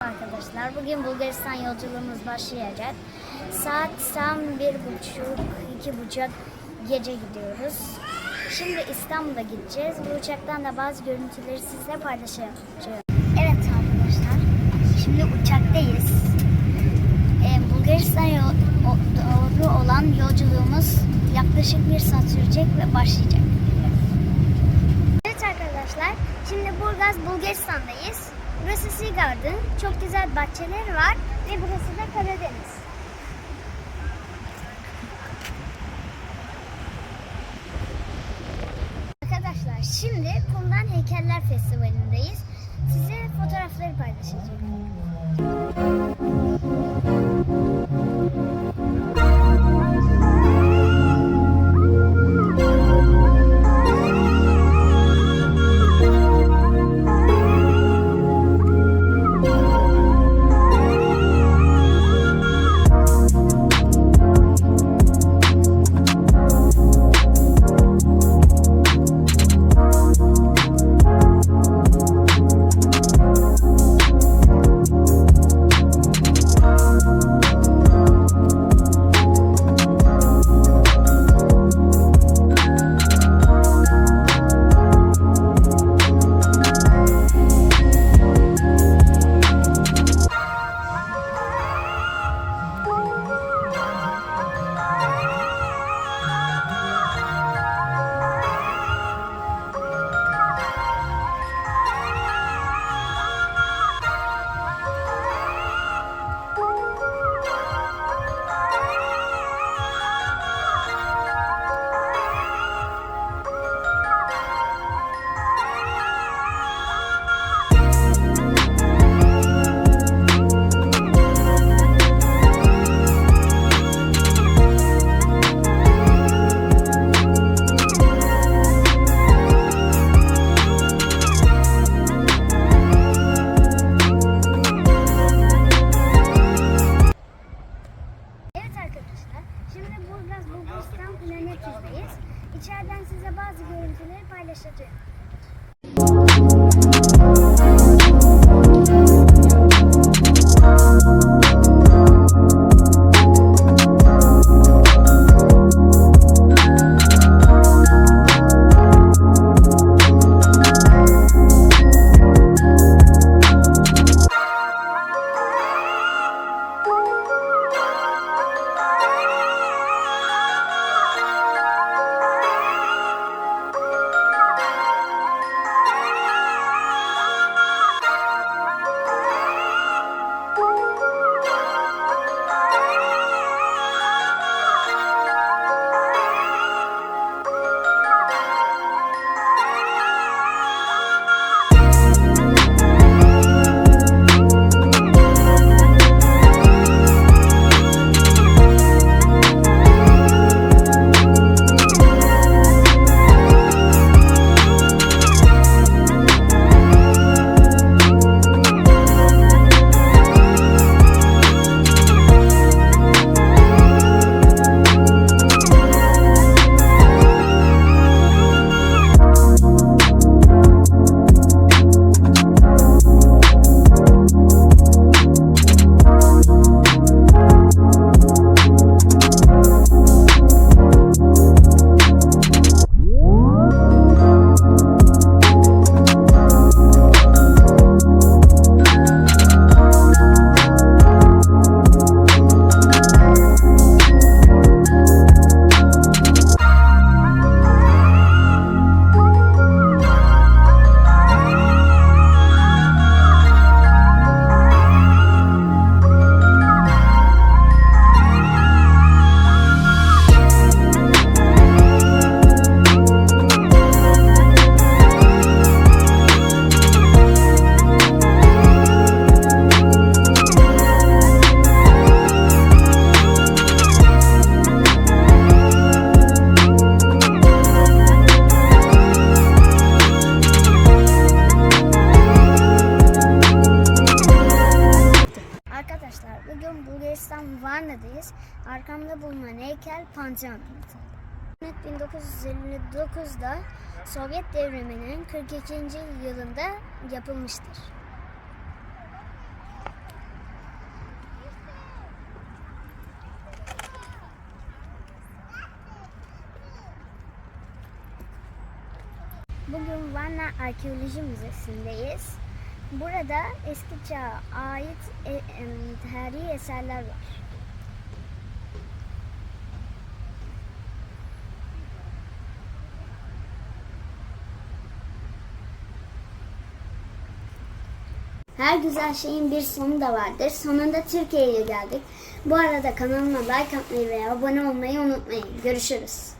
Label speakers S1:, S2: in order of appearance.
S1: Arkadaşlar bugün Bulgaristan yolculuğumuz başlayacak. Saat tam bir buçuk, iki buçuk gece gidiyoruz. Şimdi İstanbul'a gideceğiz. Bu uçaktan da bazı görüntüleri sizle paylaşacağım. Evet arkadaşlar, şimdi uçaktayız. Ee, Bulgaristan doğru olan yolculuğumuz yaklaşık bir saat sürecek ve başlayacak. Evet arkadaşlar, şimdi Burgaz Bulgaristan'dayız. Burası Sea Garden, çok güzel bahçeler var ve burası da Karadeniz. Arkadaşlar şimdi Kumdan Heykeller Festivali'ndeyiz. Size fotoğrafları paylaşacağım. Görüntüleri paylaşacağım. Arkadaşlar Bugün Bulgaristan Varna'dayız. Arkamda bulunan heykel Pantheon. 1959'da Sovyet devriminin 42. yılında yapılmıştır. Bugün Varna Arkeoloji Müzesi'ndeyiz. Burada eski çağa ait e, em, tarihi eserler var. Her güzel şeyin bir sonu da vardır. Sonunda Türkiye'ye geldik. Bu arada kanalıma like atmayı ve abone olmayı unutmayın. Görüşürüz.